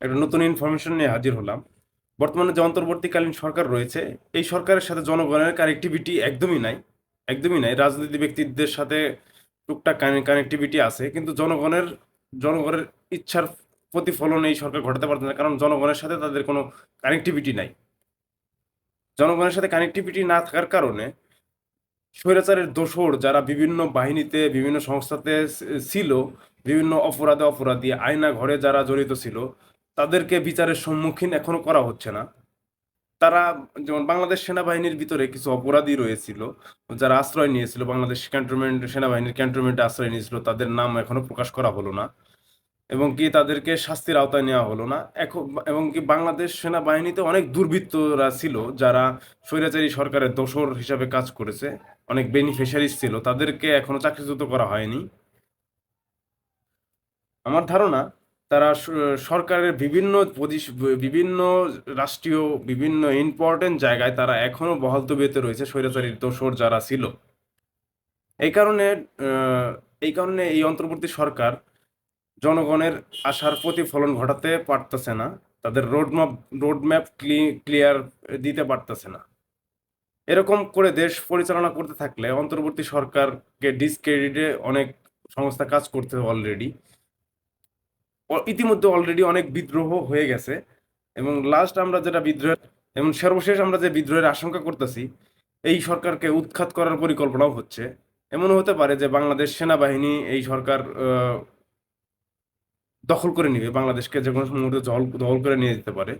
একটা নতুন ইনফরমেশন নিয়ে হাজির হলাম। বর্তমানে যে অন্তর্বর্তীকালীন সরকার রয়েছে, এই সরকারের সাথে জনগণের কানেক্টিভিটি একদমই নাই একদমই নাই। রাজনীতি ব্যক্তিদের সাথে টুকটাক কানেক্টিভিটি আছে, কিন্তু জনগণের জনগণের ইচ্ছার প্রতিফলন এই সরকার ঘটাতে পারছে না, কারণ জনগণের সাথে তাদের কোনো কানেক্টিভিটি নাই। জনগণের সাথে কানেক্টিভিটি না থাকার কারণে স্বৈরাচারের দোসর যারা বিভিন্ন বাহিনীতে, বিভিন্ন সংস্থাতে ছিল, বিভিন্ন অপরাধে অপরাধী আয়না ঘরে যারা জড়িত ছিল তাদেরকে বিচারের সম্মুখীন এখনও করা হচ্ছে না। তারা যেমন বাংলাদেশ সেনাবাহিনীর ভিতরে কিছু অপরাধী রয়েছিল, যারা আশ্রয় নিয়েছিল, বাংলাদেশ ক্যান্টনমেন্ট সেনাবাহিনীর ক্যান্টনমেন্টে আশ্রয় নিয়েছিল, তাদের নাম এখনও প্রকাশ করা হলো না এবং কি তাদেরকে শাস্তির আওতায় নেওয়া হলো না। এখন এবং কি বাংলাদেশ সেনাবাহিনীতে অনেক দুর্বৃত্তরা ছিল, যারা স্বৈরাচারী সরকারের দোসর হিসাবে কাজ করেছে, অনেক বেনিফিশিয়ারিজ ছিল, তাদেরকে এখনও চাকরিচ্যুত করা হয়নি। আমার ধারণা তারা সরকারের বিভিন্ন বিভিন্ন রাষ্ট্রীয় বিভিন্ন ইম্পর্টেন্ট জায়গায় তারা এখনও বহাল তবিয়তে রয়েছে, স্বৈরাচারী দোসর যারা ছিল। এই কারণে এই কারণে এই অন্তর্বর্তী সরকার জনগণের আশার প্রতিফলন ঘটাতে পারতেছে না, তাদের রোডম্যাপ রোডম্যাপ ক্লিয়ার দিতে পারতেছে না। এরকম করে দেশ পরিচালনা করতে থাকলে অন্তর্বর্তী সরকারকে ডিসক্রেডিটে অনেক সংস্থা কাজ করতে অলরেডি ইতিমধ্যে অলরেডি অনেক বিদ্রোহ হয়ে গেছে। এবং লাস্ট আমরা যেটা বিদ্রোহ এবং সর্বশেষ আমরা যে বিদ্রোহের আশঙ্কা করতেছি, এই সরকারকে উৎখাত করার পরিকল্পনাও হচ্ছে। এমনও হতে পারে যে বাংলাদেশ সেনাবাহিনী এই সরকার দখল করে নিবে, বাংলাদেশকে যে কোনো মুহূর্তে দখল দখল করে নিয়ে যেতে পারে।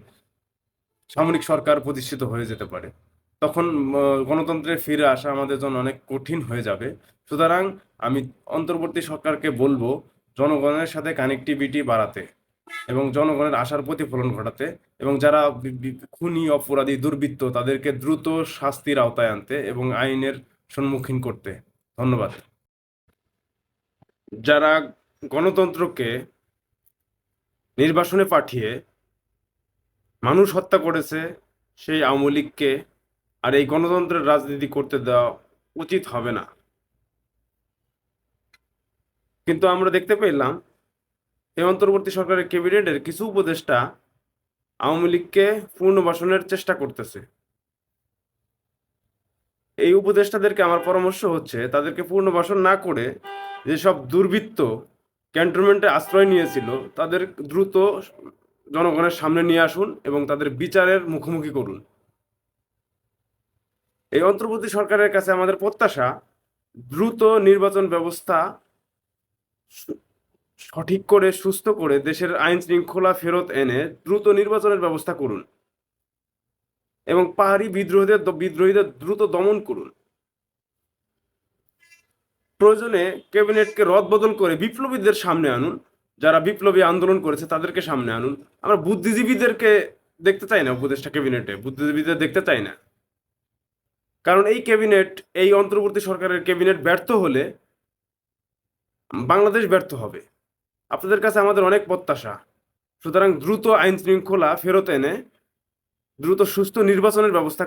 সামরিক সরকার প্রতিষ্ঠিত হয়ে যেতে পারে। তখন গণতন্ত্রে ফিরে আসা আমাদের জন্য অনেক কঠিন হয়ে যাবে। সুতরাং আমি অন্তর্বর্তী সরকারকে বলব জনগণের সাথে কানেক্টিভিটি বাড়াতে এবং জনগণের আশার প্রতিফলন ঘটাতে এবং যারা খুনি, অপরাধী, দুর্বৃত্ত তাদেরকে দ্রুত শাস্তির আওতায় আনতে এবং আইনের সম্মুখীন করতে। ধন্যবাদ। যারা গণতন্ত্রকে নির্বাসনে পাঠিয়ে মানুষ হত্যা করেছে, সেই আওয়ামী লীগকে আর এই গণতন্ত্রের রাজনীতি করতে দেওয়া উচিত হবে না। কিন্তু আমরা দেখতে পেলাম এই অন্তর্বর্তী সরকারের ক্যাবিনেটের কিছু উপদেষ্টা আওয়ামী লীগকে পুনর্বাসনের চেষ্টা করতেছে। এই উপদেষ্টাদেরকে আমার পরামর্শ হচ্ছে, তাদেরকে পুনর্বাসন না করে যেসব দুর্বৃত্ত ক্যান্টনমেন্টে আশ্রয় নিয়েছিল, তাদের দ্রুত জনগণের সামনে নিয়ে আসুন এবং তাদের বিচারের মুখোমুখি করুন। এই অন্তর্বর্তী সরকারের কাছে আমাদের প্রত্যাশা, দ্রুত নির্বাচন ব্যবস্থা সঠিক করে, সুস্থ করে দেশের আইন শৃঙ্খলা ফেরত এনে দ্রুত নির্বাচনের ব্যবস্থা করুন এবং পাহাড়ি বিদ্রোহীদের বিদ্রোহীদের দ্রুত দমন করুন। প্রয়োজনে ক্যাবিনেটকে রদবদল করে বিপ্লবীদের সামনে আনুন। যারা বিপ্লবী আন্দোলন করেছে তাদেরকে সামনে আনুন। আমরা বুদ্ধিজীবীদেরকে দেখতে চাই না, উপদেষ্টা ক্যাবিনেটে। বুদ্ধিজীবীদের দেখতে চাই না। কারণ এই ক্যাবিনেট, এই অন্তর্বর্তী সরকারের ক্যাবিনেট ব্যর্থ হলে বাংলাদেশ ব্যর্থ হবে। আপনাদের কাছে আমাদের অনেক প্রত্যাশা। সুতরাং দ্রুত আইন শৃঙ্খলা ফেরত এনে দ্রুত সুস্থ নির্বাচনের ব্যবস্থা